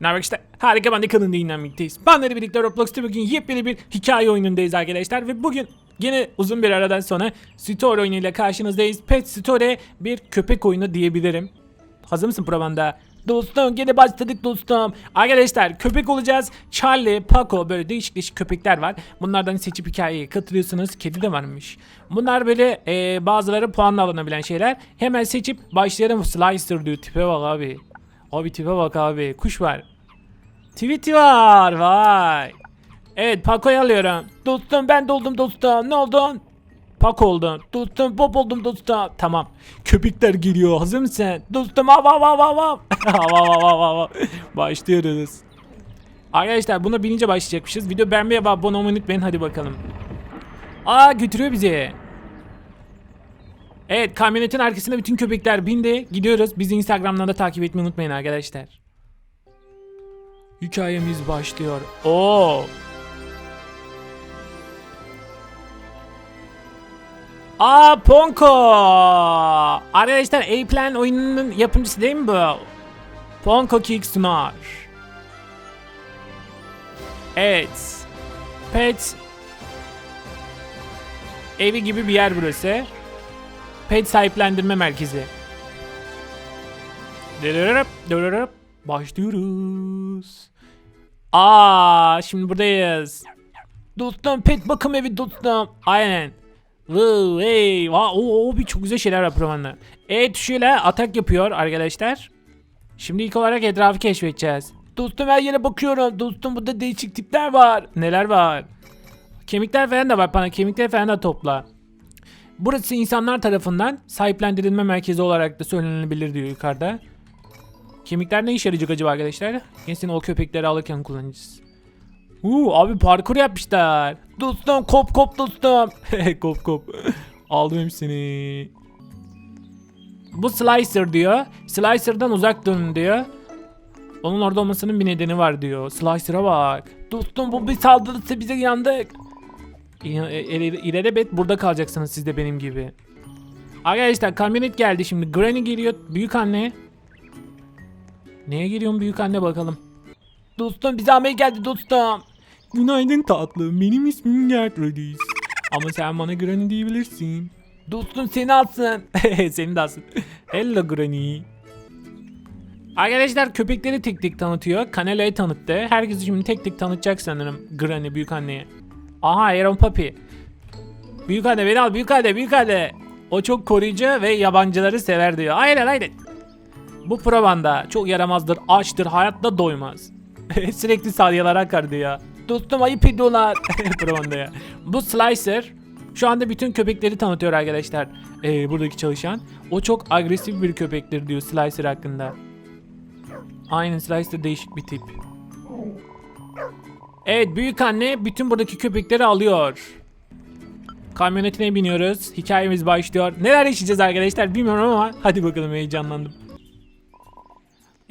Ne haber işte? Harika ben de kanalında yayınlanmaktayiz. Benleri birlikte Roblox'ta bugün yepyeni bir hikaye oyunundayız arkadaşlar. Ve bugün yine uzun bir aradan sonra Store oyunuyla karşınızdayız. Pet Store bir köpek oyunu diyebilirim. Hazır mısın provanda? Dostum gene başladık dostum. Arkadaşlar köpek olacağız. Charlie, Paco böyle değişik değişik köpekler var. Bunlardan seçip hikayeye katılıyorsunuz. Kedi de varmış. Bunlar böyle e, bazıları puanla alınabilen şeyler. Hemen seçip başlayalım. Slicer diyor. Tipe bak abi. Abi tipe bak abi. Kuş var. Tweety var. Vay. Evet Paco'yu alıyorum. Dostum ben doldum dostum. Ne oldun? Pak oldum. Dostum pop oldum dostum. Tamam. Köpekler geliyor. Hazır mısın? Dostum av av av av. Av av av av av. Başlıyoruz. Arkadaşlar buna binince başlayacakmışız. Video beğenmeyi ve abone olmayı unutmayın. Hadi bakalım. Aa götürüyor bizi. Evet kamyonetin arkasında bütün köpekler bindi. Gidiyoruz. Bizi Instagram'dan da takip etmeyi unutmayın arkadaşlar. Hikayemiz başlıyor. Oo. Aa Ponko. Arkadaşlar A-Plan oyununun yapımcısı değil mi bu? Ponko Kicksunar. Evet. Pet evi gibi bir yer burası. Pet sahiplendirme merkezi. Başlıyoruz. Aa, şimdi buradayız. Dostum pet bakım evi dostum. Aynen. Vuu hey. O, o bir çok güzel şeyler yapıyor bana. E tuşuyla atak yapıyor arkadaşlar. Şimdi ilk olarak etrafı keşfedeceğiz. Dostum her yere bakıyorum. Dostum burada değişik tipler var. Neler var? Kemikler falan da var bana. Kemikler falan da topla. Burası insanlar tarafından sahiplendirilme merkezi olarak da söylenebilir diyor yukarıda. Kemikler ne işe yarayacak acaba arkadaşlar? Kesin o köpekleri alırken kullanacağız. Uuu abi parkur yapmışlar. Dostum kop kop dostum. kop kop. Aldım hepsini. Bu Slicer diyor. Slicer'dan uzak durun diyor. Onun orada olmasının bir nedeni var diyor. Slicer'a bak. Dostum bu bir saldırırsa bize yandık. İleri- İlelebet burada kalacaksınız siz de benim gibi. Arkadaşlar kamyonet geldi şimdi. Granny geliyor. Büyük anne. Neye geliyorsun büyük anne bakalım. Dostum bize almaya geldi dostum. Günaydın tatlım. Benim ismim Gertrudis. Ama sen bana Granny diyebilirsin. Dostum seni alsın. seni de alsın. Hello Granny. Arkadaşlar köpekleri tek tek tanıtıyor. Canela'yı tanıttı. Herkesi şimdi tek tek tanıtacak sanırım Granny büyük anneye. Aha Aaron Papi. Büyük anne beni al büyük anne büyük anne. O çok koruyucu ve yabancıları sever diyor. Aynen aynen. Bu probanda çok yaramazdır, açtır, hayatta doymaz. Sürekli salyalara akar diyor. Dostum ayıp ediyorlar. probanda ya. Bu Slicer şu anda bütün köpekleri tanıtıyor arkadaşlar. Ee, buradaki çalışan. O çok agresif bir köpektir diyor Slicer hakkında. Aynen Slicer değişik bir tip. Evet büyük anne bütün buradaki köpekleri alıyor. Kamyonetine biniyoruz. Hikayemiz başlıyor. Neler yaşayacağız arkadaşlar bilmiyorum ama hadi bakalım heyecanlandım.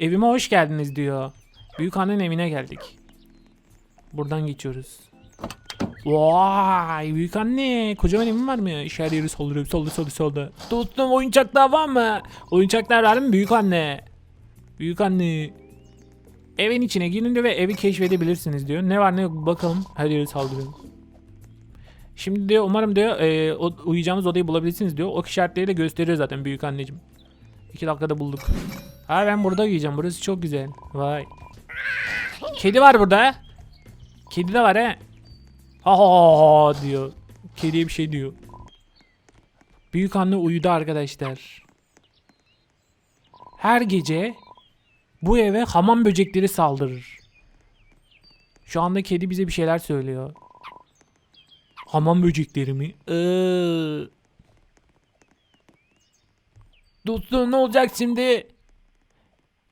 Evime hoş geldiniz diyor. Büyük annenin evine geldik. Buradan geçiyoruz. Vay büyük anne kocaman evin var mı? Her yeri solda solda solda solda. Dostum oyuncaklar var mı? Oyuncaklar var mı büyük anne? Büyük anne. Evin içine girin ve evi keşfedebilirsiniz diyor. Ne var ne yok bakalım. Her yeri saldırıyor. Şimdi diyor umarım diyor e, o, uyuyacağımız odayı bulabilirsiniz diyor. O işaretleri de gösteriyor zaten büyük anneciğim. İki dakikada bulduk. Ha ben burada uyuyacağım. Burası çok güzel. Vay. Kedi var burada. Kedi de var he. Ha ha ha diyor. Kediye bir şey diyor. Büyük anne uyudu arkadaşlar. Her gece bu eve hamam böcekleri saldırır. Şu anda kedi bize bir şeyler söylüyor. Hamam böcekleri mi? Iıı. Dostum ne olacak şimdi?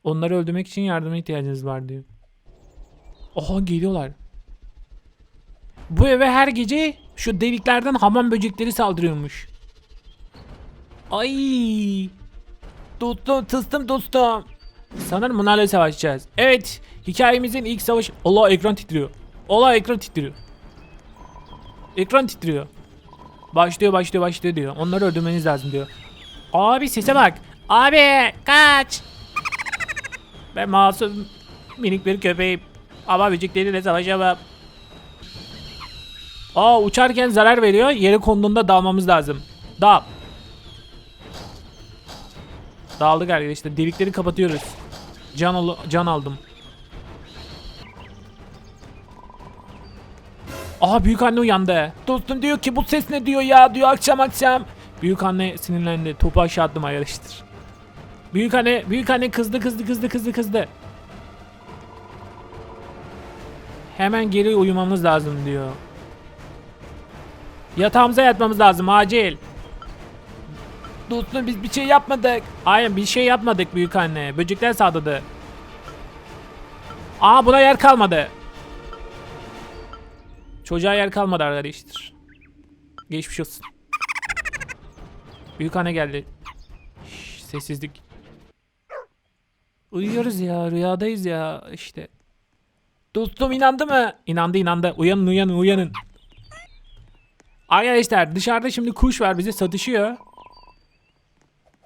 Onları öldürmek için yardıma ihtiyacınız var diyor. Aha geliyorlar. Bu eve her gece şu deliklerden hamam böcekleri saldırıyormuş. Ay. Dostum tıstım dostum. Sanırım bunlarla savaşacağız. Evet. Hikayemizin ilk savaşı. Allah ekran titriyor. Allah ekran titriyor. Ekran titriyor. Başlıyor başlıyor başlıyor diyor. Onları öldürmeniz lazım diyor. Abi sese bak. Abi kaç. Ben masum. Minik bir köpeğim. Ama böcekleriyle savaşamam. Aa uçarken zarar veriyor. Yere konduğunda dalmamız lazım. Dal. Dağıldık arkadaşlar. Delikleri kapatıyoruz. Can, al can aldım. Aha büyük anne uyandı. Dostum diyor ki bu ses ne diyor ya diyor akşam akşam. Büyük anne sinirlendi. Topu aşağı attım arkadaşlar. Büyük anne, büyük anne kızdı kızdı kızdı kızdı kızdı. Hemen geri uyumamız lazım diyor. Yatağımıza yatmamız lazım acil. Dostum biz bir şey yapmadık. Aynen bir şey yapmadık büyük anne. Böcekler sağladı. Aa buna yer kalmadı. Çocuğa yer kalmadı arkadaşlar. Geçmiş olsun. Büyük anne geldi. Şş, sessizlik. Uyuyoruz ya rüyadayız ya işte. Dostum inandı mı? İnandı inandı. Uyanın uyanın uyanın. Arkadaşlar dışarıda şimdi kuş var bize satışıyor.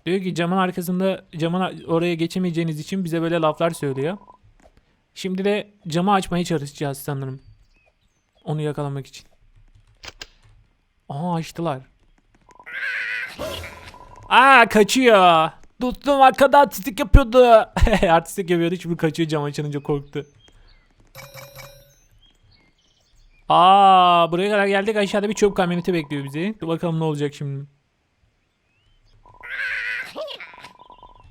Diyor ki camın arkasında camın oraya geçemeyeceğiniz için bize böyle laflar söylüyor. Şimdi de camı açmaya çalışacağız sanırım. Onu yakalamak için. Aha açtılar. Aa kaçıyor. Dostum arkada artistik yapıyordu. artistik yapıyordu şimdi kaçıyor cam açılınca korktu. Aa buraya kadar geldik aşağıda bir çöp kamyoneti bekliyor bizi. Dur bakalım ne olacak şimdi.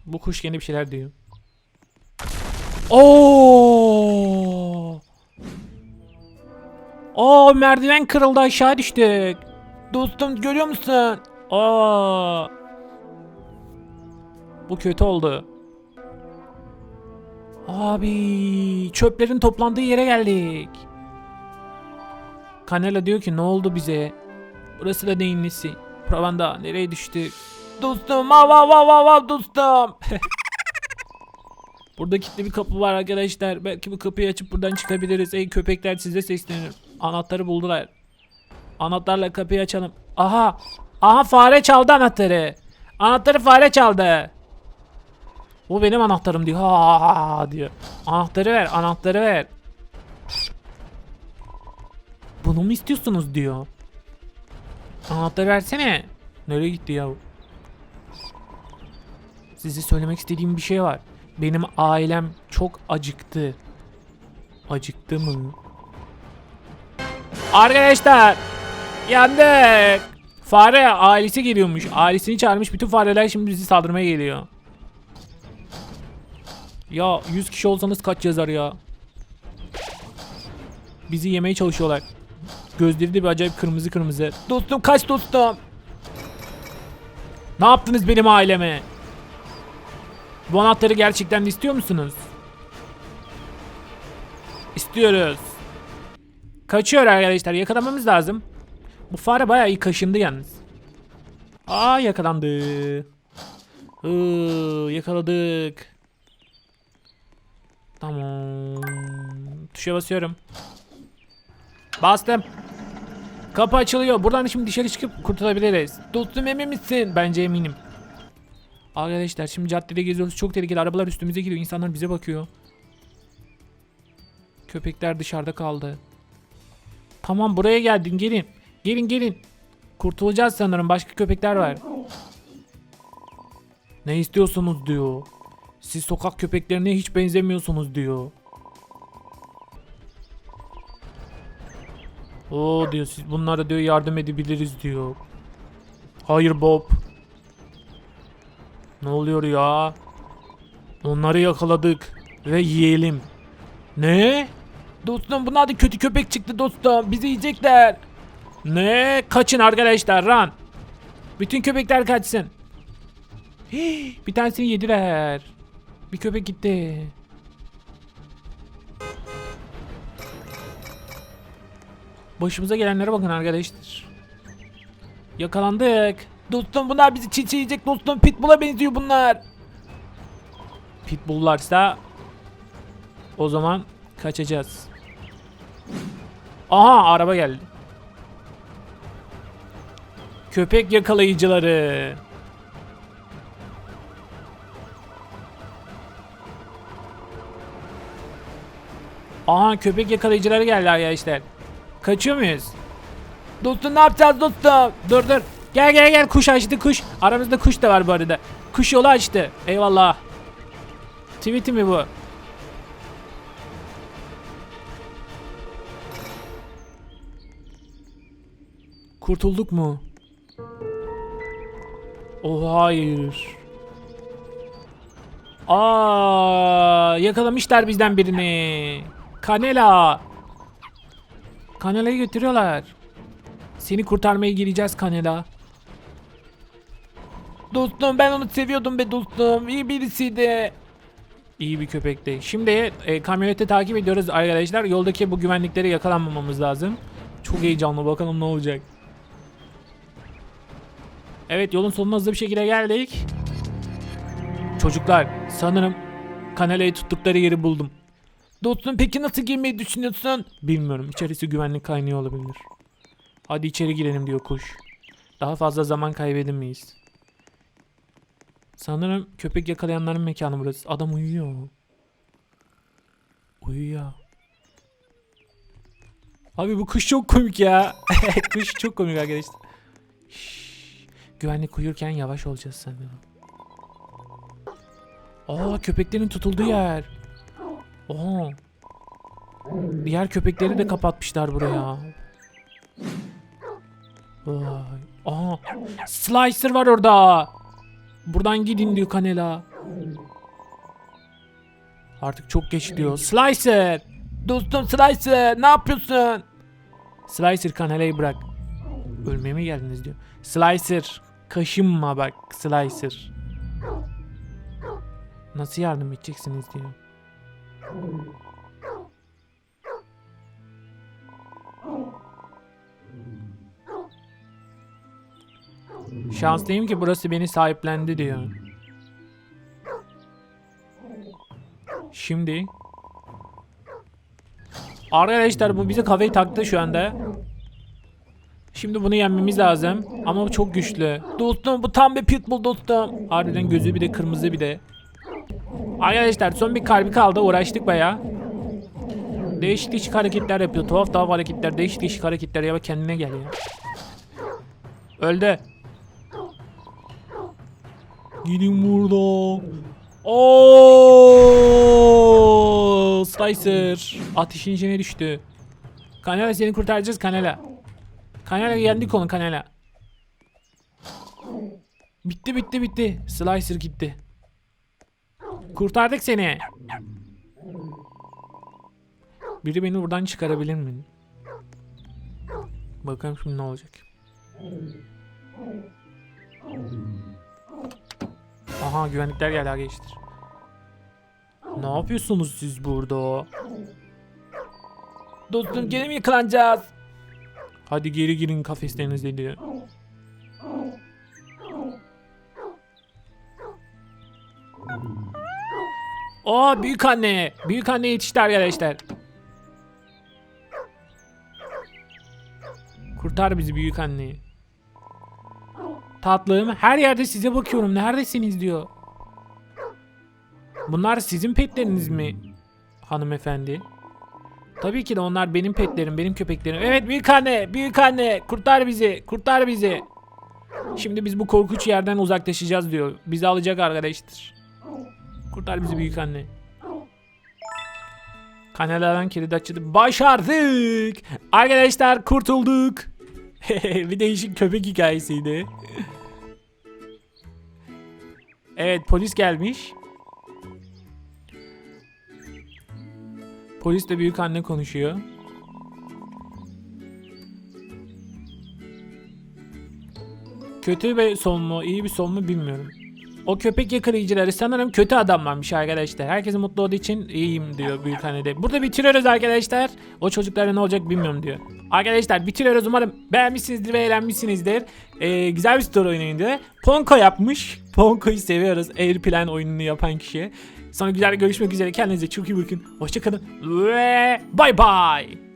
Bu kuş gene bir şeyler diyor. Oo! Oo merdiven kırıldı aşağı düştük. Dostum görüyor musun? Aa! Bu kötü oldu. Abi çöplerin toplandığı yere geldik. Kanela diyor ki ne oldu bize? Burası da neyin nesi? Provanda nereye düştük? Dostum vav vav vav vav vav dostum. Burada kilitli bir kapı var arkadaşlar. Belki bu kapıyı açıp buradan çıkabiliriz. Ey köpekler size sesleniyorum. Anahtarı buldular. Anahtarla kapıyı açalım. Aha. Aha fare çaldı anahtarı. Anahtarı fare çaldı. Bu benim anahtarım diyor. Ha diyor. Anahtarı ver, anahtarı ver. Bunu mu istiyorsunuz diyor. Anahtarı versene. Nereye gitti ya? bu? Size söylemek istediğim bir şey var. Benim ailem çok acıktı. Acıktı mı? Arkadaşlar yandık. Fare ailesi geliyormuş. Ailesini çağırmış. Bütün fareler şimdi bizi saldırmaya geliyor. Ya 100 kişi olsanız kaç yazar ya? Bizi yemeye çalışıyorlar. Gözleri de bir acayip kırmızı kırmızı. Dostum kaç dostum? Ne yaptınız benim aileme? Bu anahtarı gerçekten istiyor musunuz? İstiyoruz. Kaçıyor arkadaşlar. Yakalamamız lazım. Bu fare bayağı iyi kaşındı yalnız. Aa yakalandı. Iıı, yakaladık. Tamam. Tuşa basıyorum. Bastım. Kapı açılıyor. Buradan şimdi dışarı çıkıp kurtulabiliriz. Dostum emin misin? Bence eminim. Arkadaşlar şimdi caddede geziyoruz. Çok tehlikeli. Arabalar üstümüze giriyor. İnsanlar bize bakıyor. Köpekler dışarıda kaldı. Tamam buraya geldin. Gelin. Gelin gelin. Kurtulacağız sanırım. Başka köpekler var. Ne istiyorsunuz diyor. Siz sokak köpeklerine hiç benzemiyorsunuz diyor. Oo diyor siz bunlara diyor yardım edebiliriz diyor. Hayır Bob. Ne oluyor ya? Onları yakaladık ve yiyelim. Ne? Dostum bunlar da kötü köpek çıktı dostum. Bizi yiyecekler. Ne? Kaçın arkadaşlar run. Bütün köpekler kaçsın. Hii, bir tanesini yediler. Bir köpek gitti. Başımıza gelenlere bakın arkadaşlar. Yakalandık. Dostum bunlar bizi çiğ çiğ yiyecek dostum. Pitbull'a benziyor bunlar. Pitbull'larsa o zaman kaçacağız. Aha araba geldi. Köpek yakalayıcıları. Aha köpek yakalayıcıları geldi arkadaşlar. Kaçıyor muyuz? Dostum ne yapacağız dostum? Dur dur. Gel gel gel kuş açtı kuş. Aramızda kuş da var bu arada. Kuş yolu açtı. Eyvallah. Tweet'i mi bu? Kurtulduk mu? Oh hayır. Aa, yakalamışlar bizden birini. Kanela. Kanela'yı götürüyorlar. Seni kurtarmaya geleceğiz Kanela. Dostum ben onu seviyordum be dostum. İyi birisiydi. İyi bir köpekti. Şimdi e, kamyoneti takip ediyoruz arkadaşlar. Yoldaki bu güvenlikleri yakalanmamamız lazım. Çok heyecanlı bakalım ne olacak. Evet yolun sonuna hızlı bir şekilde geldik. Çocuklar sanırım Kanela'yı tuttukları yeri buldum. Dostum peki nasıl girmeyi düşünüyorsun? Bilmiyorum içerisi güvenlik kaynıyor olabilir. Hadi içeri girelim diyor kuş. Daha fazla zaman kaybedemeyiz. Sanırım köpek yakalayanların mekanı burası. Adam uyuyor. Uyuyor. Abi bu kuş çok komik ya. kuş çok komik arkadaşlar. Şşş. Güvenlik uyurken yavaş olacağız sanırım. Aa köpeklerin tutulduğu yer. Aa. Diğer köpekleri de kapatmışlar buraya. Vay. Aa. Slicer var orada. Buradan gidin diyor Kanela. Artık çok geç diyor. Slicer. Dostum Slicer ne yapıyorsun? Slicer Kanela'yı bırak. Ölmeye mi geldiniz diyor. Slicer. Kaşınma bak Slicer. Nasıl yardım edeceksiniz diyor. Şanslıyım ki burası beni sahiplendi diyor. Şimdi Arkadaşlar bu bize kafayı taktı şu anda. Şimdi bunu yenmemiz lazım. Ama bu çok güçlü. Dostum bu tam bir pitbull dostum. Harbiden gözü bir de kırmızı bir de. Arkadaşlar son bir kalbi kaldı. Uğraştık baya. Değişik değişik hareketler yapıyor. Tuhaf tuhaf hareketler. Değişik değişik hareketler. Ya kendine gel ya. Öldü. Gidin burada. Oo! Slicer. Ateşin içine düştü. Kanela seni kurtaracağız Kanela. Kanela yendik onu Kanela. Bitti bitti bitti. Slicer gitti. Kurtardık seni. Biri beni buradan çıkarabilir mi? Bakalım şimdi ne olacak. Aha güvenlikler geldi ha geçtir. Ne yapıyorsunuz siz burada? Dostum gene mi yakalanacağız? Hadi geri girin kafeslerinize diyor. Aa büyük anne. Büyük anne yetişti arkadaşlar. Kurtar bizi büyük anne. Tatlım her yerde size bakıyorum. Neredesiniz diyor. Bunlar sizin petleriniz mi hanımefendi? Tabii ki de onlar benim petlerim, benim köpeklerim. Evet büyük anne, büyük anne kurtar bizi, kurtar bizi. Şimdi biz bu korkunç yerden uzaklaşacağız diyor. Bizi alacak arkadaştır. Kurtar bizi büyük anne. Kanallardan kilit açıldı. Başardık. Arkadaşlar kurtulduk. bir değişik köpek hikayesiydi. evet polis gelmiş. Polis de büyük anne konuşuyor. Kötü bir son mu, iyi bir son mu bilmiyorum. O köpek yakalayıcıları sanırım kötü adamlarmış arkadaşlar. Herkesin mutlu olduğu için iyiyim diyor büyük annede. Burada bitiriyoruz arkadaşlar. O çocuklara ne olacak bilmiyorum diyor. Arkadaşlar bitiriyoruz umarım beğenmişsinizdir ve eğlenmişsinizdir. Ee, güzel bir story oyunuydu. Ponko yapmış. Ponko'yu seviyoruz. Airplane oyununu yapan kişi. Sonra güzel görüşmek üzere. Kendinize çok iyi bakın. Hoşçakalın. Ve bay bay.